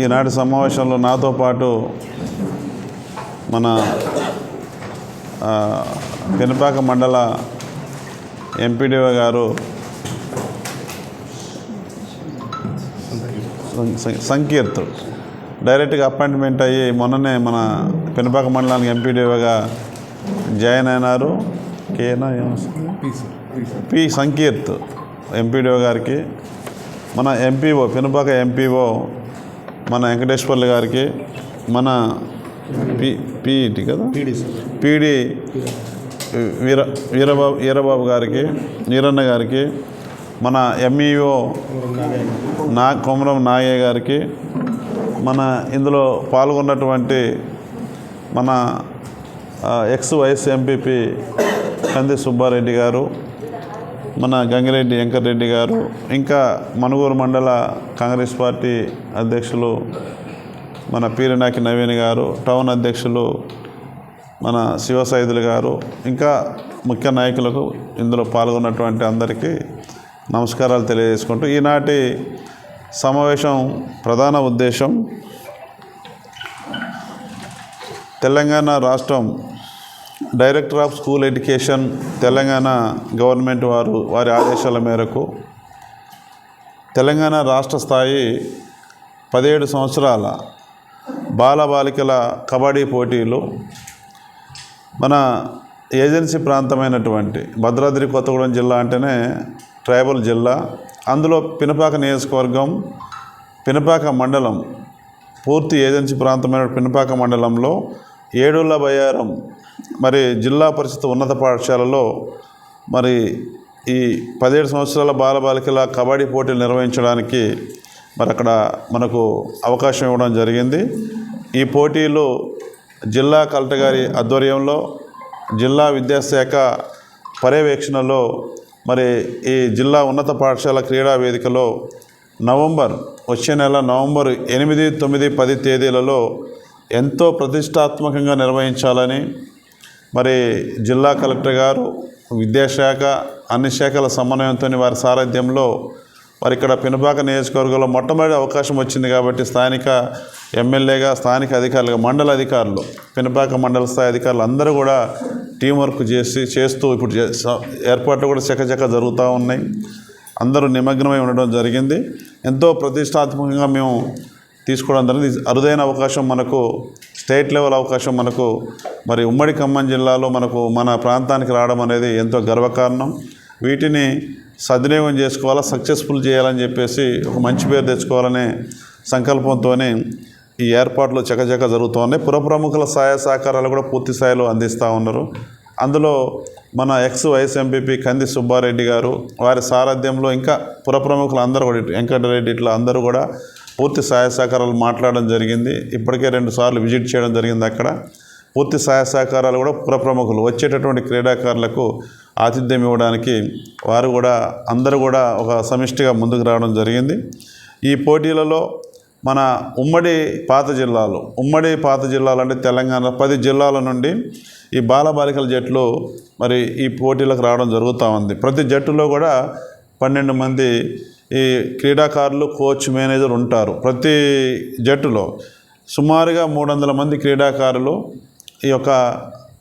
ఈనాటి సమావేశంలో నాతో పాటు మన పెనుపాక మండల ఎంపీడీఓ గారు సంకీర్త్. డైరెక్ట్గా అపాయింట్మెంట్ అయ్యి మొన్ననే మన పెనుపాక మండలానికి ఎంపీడీఓగా జాయిన్ అయినారు. కేనా పి సంకీర్త్ ఎంపీడీఓ గారికి. మన ఎంపీఓ పెనుపాక ఎంపీఓ మన వెంకటేశ్వర్లు గారికి మన పి పీఈటి కదా? పీడి వీర వీరబాబు వీరబాబు గారికి వీరన్న గారికి మన ఎంఈఓ నా కొమరం నాగయ్య గారికి మన ఇందులో పాల్గొన్నటువంటి మన ఎక్స్ వైఎస్ ఎంపీపీ కంది సుబ్బారెడ్డి గారు మన గంగిరెడ్డి వెంకటరెడ్డి గారు ఇంకా మనుగూరు మండల కాంగ్రెస్ పార్టీ అధ్యక్షులు మన పీరినాకి నవీన్ గారు టౌన్ అధ్యక్షులు మన శివసైదులు గారు ఇంకా ముఖ్య నాయకులకు ఇందులో పాల్గొన్నటువంటి అందరికీ నమస్కారాలు తెలియజేసుకుంటూ ఈనాటి సమావేశం ప్రధాన ఉద్దేశం తెలంగాణ రాష్ట్రం director of school education Telangana government వారు వారి ఆదేశాల మేరకు తెలంగాణ రాష్ట్ర స్థాయి పదిహేడు సంవత్సరాల బాలబాలికల కబడ్డీ పోటీలు మన ఏజెన్సీ ప్రాంతమైనటువంటి భద్రాద్రి కొత్తగూడెం జిల్లా అంటేనే ట్రైబల్ జిల్లా. అందులో పినపాక నియోజకవర్గం పినపాక మండలం పూర్తి ఏజెన్సీ ప్రాంతమైన పినపాక మండలంలో ఏడుల బయ్యారం మరి జిల్లా పరిషత్ ఉన్నత పాఠశాలలో మరి ఈ పదిహేడు సంవత్సరాల బాలబాలికల కబడ్డీ పోటీలు నిర్వహించడానికి మరి అక్కడ మనకు అవకాశం ఇవ్వడం జరిగింది. ఈ పోటీలు జిల్లా కలెక్టర్ గారి ఆధ్వర్యంలో జిల్లా విద్యాశాఖ పర్యవేక్షణలో మరి ఈ జిల్లా ఉన్నత పాఠశాల క్రీడా వేదికలో నవంబర్ వచ్చే నెల నవంబర్ ఎనిమిది తొమ్మిది పది తేదీలలో ఎంతో ప్రతిష్టాత్మకంగా నిర్వహించాలని మరి జిల్లా కలెక్టర్ గారు విద్యాశాఖ అన్ని శాఖల సమన్వయంతో వారి సారథ్యంలో మరి ఇక్కడ పినపాక నియోజకవర్గంలో మొట్టమొదటి అవకాశం వచ్చింది కాబట్టి స్థానిక ఎమ్మెల్యేగా స్థానిక అధికారులుగా మండల అధికారులు పినపాక మండల స్థాయి అధికారులు అందరూ కూడా టీం వర్క్ చేసి చేస్తూ ఇప్పుడు చే- స- ఏర్పాట్లు కూడా చకచక జరుగుతూ ఉన్నాయి. అందరూ నిమగ్నమై ఉండడం జరిగింది. ఎంతో ప్రతిష్టాత్మకంగా మేము తీసుకోవడం జరిగింది. అరుదైన అవకాశం మనకు స్టేట్ లెవెల్ అవకాశం మనకు మరి ఉమ్మడి ఖమ్మం జిల్లాలో మనకు మన ప్రాంతానికి రావడం అనేది ఎంతో గర్వకారణం. వీటిని సద్వినియోగం చేసుకోవాలా సక్సెస్ఫుల్ చేయాలని చెప్పేసి ఒక మంచి పేరు తెచ్చుకోవాలనే సంకల్పంతోనే ఈ ఏర్పాట్లు చకచక జరుగుతూ ఉన్నాయి పుర ప్రముఖుల సహాయ సహకారాలు కూడా పూర్తి స్థాయిలో అందిస్తూ ఉన్నారు. అందులో మన ఎక్స్ వైఎస్ ఎంపీపీ కంది సుబ్బారెడ్డి గారు వారి సారథ్యంలో ఇంకా పుర ప్రముఖులు అందరూ కూడా ఇటు వెంకటరెడ్డి ఇట్లా అందరూ కూడా పూర్తి సహాయ సహకారాలు మాట్లాడడం జరిగింది. ఇప్పటికే రెండు సార్లు విజిట్ చేయడం జరిగింది అక్కడ. పూర్తి సహాయ సహకారాలు కూడా పుర ప్రముఖులు వచ్చేటటువంటి క్రీడాకారులకు ఆతిథ్యం ఇవ్వడానికి వారు కూడా అందరూ కూడా ఒక సమిష్టిగా ముందుకు రావడం జరిగింది. ఈ పోటీలలో మన ఉమ్మడి పాత జిల్లాలు ఉమ్మడి పాత జిల్లాలు అంటే తెలంగాణ పది జిల్లాల నుండి ఈ బాలబాలికల జట్లు మరి ఈ పోటీలకు రావడం జరుగుతూ ఉంది. ప్రతి జట్టులో కూడా పన్నెండు మంది ఈ క్రీడాకారులు కోచ్ మేనేజర్ ఉంటారు. ప్రతి జట్టులో సుమారుగా మూడు వందల మంది క్రీడాకారులు ఈ యొక్క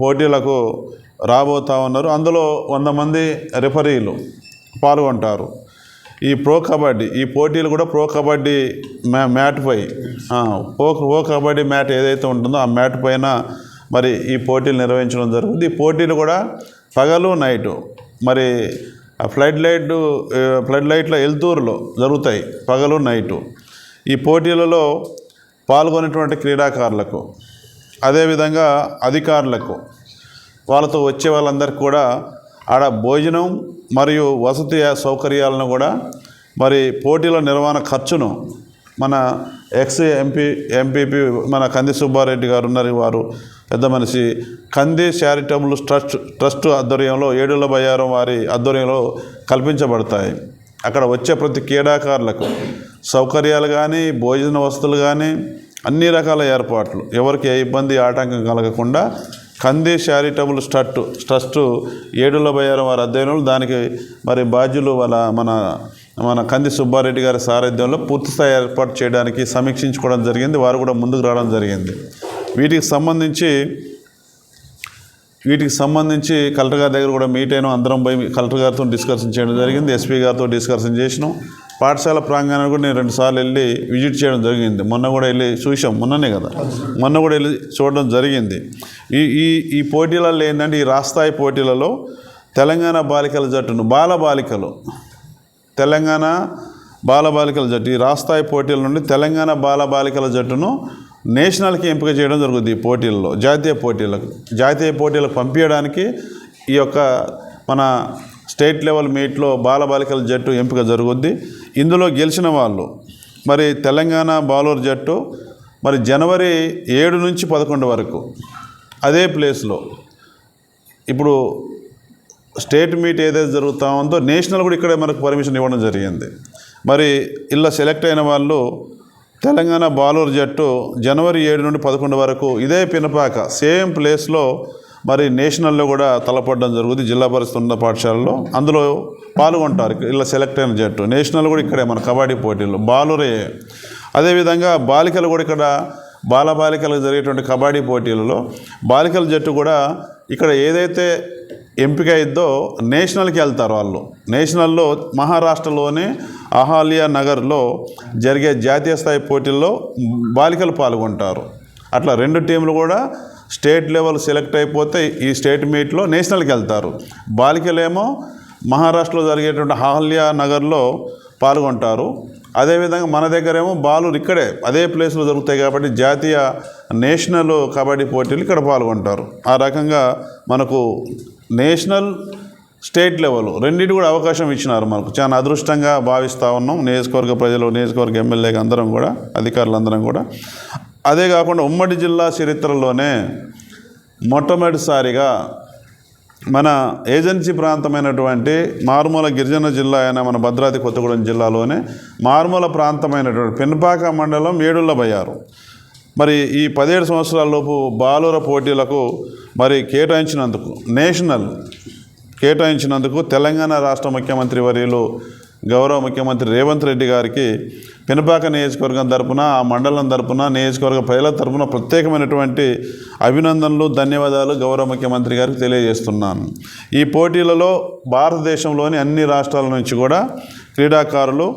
పోటీలకు రాబోతూ ఉన్నారు. అందులో వంద మంది రెఫరీలు పాల్గొంటారు. ఈ ప్రో కబడ్డీ ఈ పోటీలు కూడా ప్రో కబడ్డీ మ్యా మ్యాట్ పై. ప్రో ప్రో కబడ్డీ మ్యాట్ ఏదైతే ఉంటుందో ఆ మ్యాట్ పైన మరి ఈ పోటీలు నిర్వహించడం జరుగుతుంది. ఈ పోటీలు కూడా పగలు నైటు. మరి ఆ ఫ్లడ్ లైట్ ఫ్లడ్ లైట్ల ఎల్తూరులో జరుగుతాయి పగలు నైటు. ఈ పోటీలలో పాల్గొనేటువంటి క్రీడాకారులకు అదేవిధంగా అధికారులకు వాళ్ళతో వచ్చే వాళ్ళందరికీ కూడా ఆడ భోజనం మరియు వసతి సౌకర్యాలను కూడా మరి పోటీల నిర్వహణ ఖర్చును మన ఎక్స్ ఎంపీ ఎంపీపీ మన కంది సుబ్బారెడ్డి గారు ఉన్నారు వారు పెద్ద మనిషి. కంది చారిటబుల్ ట్రస్ట్ ట్రస్ట్ ఆధ్వర్యంలో ఏడుల బయ్యారం వారి ఆధ్వర్యంలో కల్పించబడతాయి. అక్కడ వచ్చే ప్రతి క్రీడాకారులకు సౌకర్యాలు కానీ భోజన వసతులు కానీ అన్ని రకాల ఏర్పాట్లు. ఎవరికి ఏ ఇబ్బంది ఆటంకం కలగకుండా Kandi charitable trust trust Edula Bayyaram వారి అధ్యయనంలో దానికి మరి బాధ్యులు వాళ్ళ మన మన కంది సుబ్బారెడ్డి గారి సారథ్యంలో పూర్తిస్థాయి ఏర్పాటు చేయడానికి సమీక్షించుకోవడం జరిగింది. వారు కూడా ముందుకు రావడం జరిగింది. వీటికి సంబంధించి వీటికి సంబంధించి కలెక్టర్ గారి దగ్గర కూడా మీట్ అయినా. అందరం పోయి కలెక్టర్ గారితో డిస్కషన్ చేయడం జరిగింది. ఎస్పీ గారితో డిస్కషన్ చేసినాం. పాఠశాల ప్రాంగణాన్ని కూడా నేను రెండుసార్లు వెళ్ళి విజిట్ చేయడం జరిగింది. మొన్న కూడా వెళ్ళి చూసాం మొన్ననే కదా. మొన్న కూడా వెళ్ళి చూడడం జరిగింది. ఈ ఈ ఈ పోటీలలో ఏంటంటే ఈ రాస్తాయి పోటీలలో తెలంగాణ బాలికల జట్టును బాల బాలికలు తెలంగాణ బాలబాలికల జట్టు ఈ రాస్తాయి పోటీల నుండి తెలంగాణ బాలబాలికల జట్టును నేషనల్కి ఎంపిక చేయడం జరుగుతుంది ఈ పోటీల్లో జాతీయ పోటీలకు. జాతీయ పోటీలకు పంపించడానికి ఈ యొక్క మన స్టేట్ లెవెల్ మీట్లో బాలబాలికల జట్టు ఎంపిక జరుగుద్ది. ఇందులో గెలిచిన వాళ్ళు మరి తెలంగాణ బాలూరు జట్టు మరి జనవరి ఏడు నుంచి పదకొండు వరకు అదే ప్లేస్లో. ఇప్పుడు స్టేట్ మీట్ ఏదైతే జరుగుతూ ఉందో నేషనల్ కూడా ఇక్కడే మనకు పర్మిషన్ ఇవ్వడం జరిగింది. మరి ఇలా సెలెక్ట్ అయిన వాళ్ళు తెలంగాణ బాలూరు జట్టు జనవరి ఏడు నుండి పదకొండు వరకు ఇదే పినపాక సేమ్ ప్లేస్లో మరి నేషనల్లో కూడా తలపడడం జరుగుతుంది జిల్లా పరిస్థితి ఉన్న పాఠశాలలో. అందులో పాల్గొంటారు ఇలా సెలెక్ట్ అయిన జట్టు. నేషనల్ కూడా ఇక్కడే మన కబడ్డీ పోటీలు బాలురే. అదేవిధంగా బాలికలు కూడా ఇక్కడ బాలబాలికలు జరిగేటువంటి కబడ్డీ పోటీలలో బాలికల జట్టు కూడా ఇక్కడ ఏదైతే ఎంపిక అయిద్దో నేషనల్కి వెళ్తారు వాళ్ళు. నేషనల్లో మహారాష్ట్రలోని అహాలియా నగర్లో జరిగే జాతీయ స్థాయి పోటీల్లో బాలికలు పాల్గొంటారు. అట్లా రెండు టీంలు కూడా స్టేట్ లెవెల్ సెలెక్ట్ అయిపోతే ఈ స్టేట్ మీట్లో నేషనల్కి వెళ్తారు. బాలికలేమో మహారాష్ట్రలో జరిగేటువంటి అహల్యా నగర్లో పాల్గొంటారు. అదేవిధంగా మన దగ్గరేమో బాలురు ఇక్కడే అదే ప్లేస్లో జరుగుతాయి కాబట్టి జాతీయ నేషనల్ కబడ్డీ పోటీలు ఇక్కడ పాల్గొంటారు. ఆ రకంగా మనకు నేషనల్ స్టేట్ లెవెల్ రెండింటి కూడా అవకాశం ఇచ్చినారు మనకు. చాలా అదృష్టంగా భావిస్తూ ఉన్నాం. నియోజకవర్గ ప్రజలు నియోజకవర్గ ఎమ్మెల్యేగా అందరం కూడా అధికారులందరం కూడా. అదే కాకుండా ఉమ్మడి జిల్లా చరిత్రలోనే మొట్టమొదటిసారిగా మన ఏజెన్సీ ప్రాంతమైనటువంటి మారుమూల గిరిజన జిల్లా అయిన మన భద్రాద్రి కొత్తగూడెం జిల్లాలోనే మారుమూల ప్రాంతమైనటువంటి పెనుపాక మండలం ఏడుళ్ళ బయ్యారు. మరి ఈ పదిహేడు సంవత్సరాలలోపు బాలుర పోటీలకు మరి కేటాయించినందుకు నేషనల్ కేటాయించినందుకు తెలంగాణ రాష్ట్ర ముఖ్యమంత్రి వర్యులు గౌరవ ముఖ్యమంత్రి రేవంత్ రెడ్డి గారికి పినపాక నియోజకవర్గం తరపున ఆ మండలం తరపున నియోజకవర్గ ప్రజల తరపున ప్రత్యేకమైనటువంటి అభినందనలు ధన్యవాదాలు గౌరవ ముఖ్యమంత్రి గారికి తెలియజేస్తున్నాను. ఈ పోటీలలో భారతదేశంలోని అన్ని రాష్ట్రాల నుంచి కూడా క్రీడాకారులు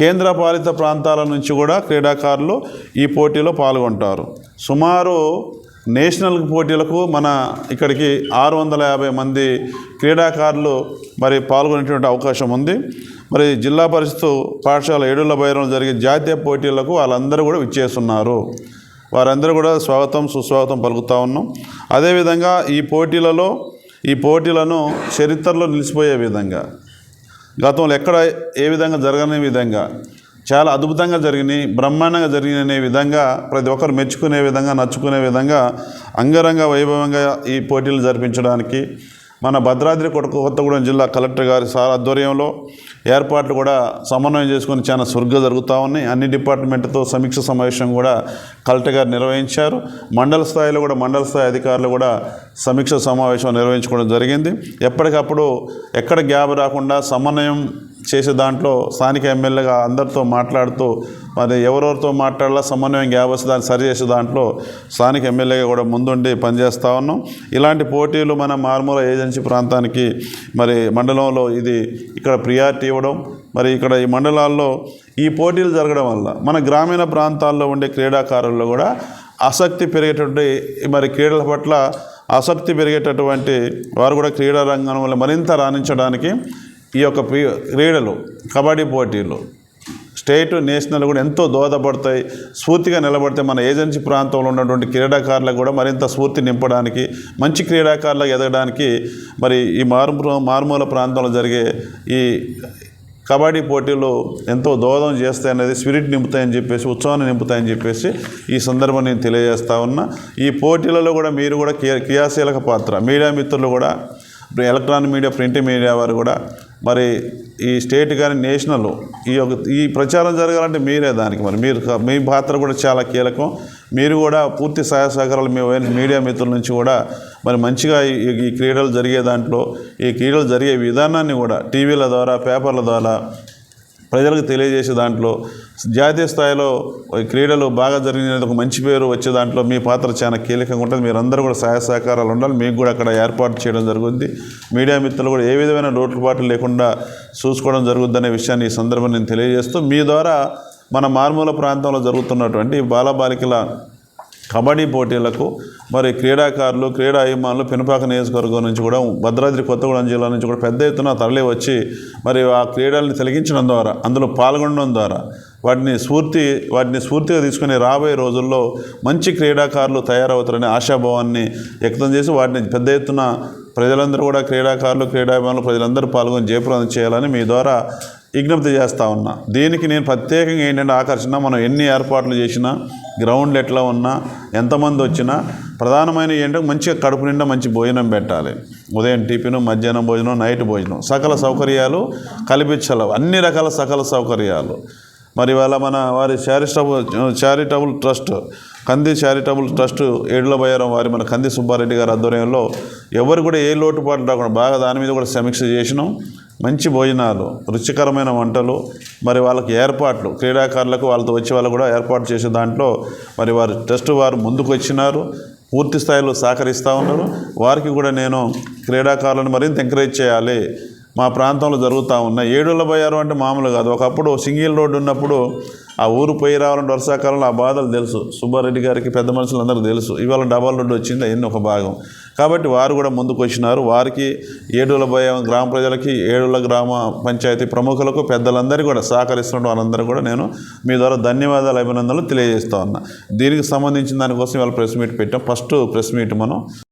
కేంద్రపాలిత ప్రాంతాల నుంచి కూడా క్రీడాకారులు ఈ పోటీలో పాల్గొంటారు. సుమారు నేషనల్ పోటీలకు మన ఇక్కడికి ఆరు వందల యాభై మంది క్రీడాకారులు మరి పాల్గొనేటువంటి అవకాశం ఉంది. మరి జిల్లా పరిషత్ పాఠశాల ఏడుల బైరంలో జరిగే జాతీయ పోటీలకు వాళ్ళందరూ కూడా విచ్చేస్తున్నారు. వారందరూ కూడా స్వాగతం సుస్వాగతం పలుకుతా ఉన్నాం. అదేవిధంగా ఈ పోటీలలో ఈ పోటీలను చరిత్రలో నిలిచిపోయే విధంగా గతంలో ఎక్కడ ఏ విధంగా జరగని విధంగా చాలా అద్భుతంగా జరిగినాయి బ్రహ్మాండంగా జరిగిన విధంగా ప్రతి ఒక్కరు మెచ్చుకునే విధంగా నచ్చుకునే విధంగా అంగరంగ వైభవంగా ఈ పోటీలు జరిపించడానికి మన భద్రాద్రి కొత్తగూడెం జిల్లా కలెక్టర్ గారి సార్ ఆధ్వర్యంలో ఏర్పాట్లు కూడా సమన్వయం చేసుకుని చాలా సురుగ్గా జరుగుతూ ఉన్నాయి. అన్ని డిపార్ట్మెంట్తో సమీక్ష సమావేశం కూడా కలెక్టర్ గారు నిర్వహించారు. మండల స్థాయిలో కూడా మండల స్థాయి అధికారులు కూడా సమీక్ష సమావేశం నిర్వహించుకోవడం జరిగింది. ఎప్పటికప్పుడు ఎక్కడ గ్యాప్ రాకుండా సమన్వయం చేసే దాంట్లో స్థానిక ఎమ్మెల్యేగా అందరితో మాట్లాడుతూ మరి ఎవరెవరితో మాట్లాడాలా సమన్వయం గ్యాబస్ దాన్ని సరి చేసే దాంట్లో స్థానిక ఎమ్మెల్యేగా కూడా ముందుండి పనిచేస్తూ ఉన్నాం. ఇలాంటి పోటీలు మన మారుమూల ఏజెన్సీ ప్రాంతానికి మరి మండలంలో ఇది ఇక్కడ ప్రియారిటీ ఇవ్వడం మరి ఇక్కడ ఈ మండలాల్లో ఈ పోటీలు జరగడం వల్ల మన గ్రామీణ ప్రాంతాల్లో ఉండే క్రీడాకారుల్లో కూడా ఆసక్తి పెరిగేటువంటి మరి క్రీడల పట్ల ఆసక్తి పెరిగేటటువంటి వారు కూడా క్రీడా రంగంలో మరింత రాణించడానికి ఈ యొక్క క్రీడలు కబడ్డీ పోటీలు స్టేట్ నేషనల్ కూడా ఎంతో దోహదపడతాయి. స్ఫూర్తిగా నిలబడితే మన ఏజెన్సీ ప్రాంతంలో ఉన్నటువంటి క్రీడాకారులకు కూడా మరింత స్ఫూర్తి నింపడానికి మంచి క్రీడాకారులకు ఎదగడానికి మరి ఈ మారు మారుమూల ప్రాంతంలో జరిగే ఈ కబడ్డీ పోటీలు ఎంతో దోహదం చేస్తాయి అనేది స్పిరిట్ నింపుతాయని చెప్పేసి ఉత్సవాన్ని నింపుతాయని చెప్పేసి ఈ సందర్భం నేను తెలియజేస్తా ఉన్నా. ఈ పోటీలలో కూడా మీరు కూడా క్రియాశీలక పాత్ర. మీడియా మిత్రులు కూడా ఎలక్ట్రానిక్ మీడియా ప్రింట్ మీడియా వారు కూడా మరి ఈ స్టేట్ కానీ నేషనల్ ఈ యొక్క ఈ ప్రచారం జరగాలంటే మీరే దానికి మరి. మీరు మీ పాత్ర కూడా చాలా కీలకం. మీరు కూడా పూర్తి సహాయ సహకారాలు మీ మీడియా మిత్రుల నుంచి కూడా మరి మంచిగా ఈ క్రీడలు జరిగే దాంట్లో ఈ క్రీడలు జరిగే విధానాన్ని కూడా టీవీల ద్వారా పేపర్ల ద్వారా ప్రజలకు తెలియజేసే దాంట్లో జాతీయ స్థాయిలో క్రీడలు బాగా జరిగినది ఒక మంచి పేరు వచ్చే దాంట్లో మీ పాత్ర చాలా కీలకంగా ఉంటుంది. మీరందరూ కూడా సహాయ సహకారాలు ఉండాలి. మీకు కూడా అక్కడ ఏర్పాటు చేయడం జరుగుతుంది. మీడియా మిత్రులు కూడా ఏ విధమైన లోటుపాట్లు లేకుండా చూసుకోవడం జరుగుతుందనే విషయాన్ని ఈ సందర్భంగా నేను తెలియజేస్తూ మీ ద్వారా మన మారుమూల ప్రాంతంలో జరుగుతున్నటువంటి బాలబాలికల కబడ్డీ పోటీలకు మరి క్రీడాకారులు క్రీడా అభిమానులు పినపాక నియోజకవర్గం నుంచి కూడా భద్రాద్రి కొత్తగూడెం జిల్లా నుంచి కూడా పెద్ద ఎత్తున తరలి వచ్చి మరి ఆ క్రీడల్ని తొలగించడం ద్వారా అందులో పాల్గొనడం ద్వారా వాటిని స్ఫూర్తి వాటిని స్ఫూర్తిగా తీసుకుని రాబోయే రోజుల్లో మంచి క్రీడాకారులు తయారవుతారనే ఆశాభావాన్ని వ్యక్తం చేసి వాటిని పెద్ద ఎత్తున ప్రజలందరూ కూడా క్రీడాకారులు క్రీడాభిమానులు ప్రజలందరూ పాల్గొని జయప్రదం చేయాలని మీ ద్వారా విజ్ఞప్తి చేస్తూ ఉన్నా. దీనికి నేను ప్రత్యేకంగా ఏంటంటే ఆకర్షణ మనం ఎన్ని ఏర్పాట్లు చేసినా గ్రౌండ్ ఎట్లా ఉన్నా ఎంతమంది వచ్చినా ప్రధానమైన ఏంటంటే మంచిగా కడుపు నిండా మంచి భోజనం పెట్టాలి. ఉదయం టిఫిన్ మధ్యాహ్నం భోజనం నైట్ భోజనం. సకల సౌకర్యాలు కల్పించాలి. అన్ని రకాల సకల సౌకర్యాలు. మరి ఇవాళ మన వారి charitable charitable trust Kandi charitable trust Edula Bayyaram వారి మన కంది సుబ్బారెడ్డి గారి ఆధ్వర్యంలో ఎవరు కూడా ఏ లోటుపాటు రాకుండా బాగా దాని మీద కూడా సమీక్ష చేసినాం. మంచి భోజనాలు రుచికరమైన వంటలు మరి వాళ్ళకి ఏర్పాట్లు క్రీడాకారులకు వాళ్ళతో వచ్చే వాళ్ళు కూడా ఏర్పాటు చేసే దాంట్లో మరి వారి ట్రస్ట్ వారు ముందుకు వచ్చినారు. పూర్తి స్థాయిలో సహకరిస్తూ ఉన్నారు. వారికి కూడా నేను క్రీడాకారులను మరింత ఎంకరేజ్ చేయాలి. మా ప్రాంతంలో జరుగుతూ ఉన్నాయి. ఏడుల బయ్యారు అంటే మామూలు కాదు. ఒకప్పుడు సింగిల్ రోడ్డు ఉన్నప్పుడు ఆ ఊరు పోయి రావాలంటే వర్షాకాలంలో ఆ బాధలు తెలుసు. సుబ్బారెడ్డి గారికి పెద్ద మనుషులందరికీ తెలుసు. ఇవాళ డబల్ రోడ్డు వచ్చింది అవన్నీ ఒక భాగం. కాబట్టి వారు కూడా ముందుకు వచ్చినారు. వారికి ఏడుల భయం గ్రామ ప్రజలకి ఏడుల గ్రామ పంచాయతీ ప్రముఖులకు పెద్దలందరికీ కూడా సహకరిస్తున్న వారందరూ కూడా నేను మీ ద్వారా ధన్యవాదాలు అభినందనలు తెలియజేస్తా ఉన్నా. దీనికి సంబంధించిన దానికోసం ఇవాళ ప్రెస్ మీట్ పెట్టాం. ఫస్ట్ ప్రెస్ మీట్ మనం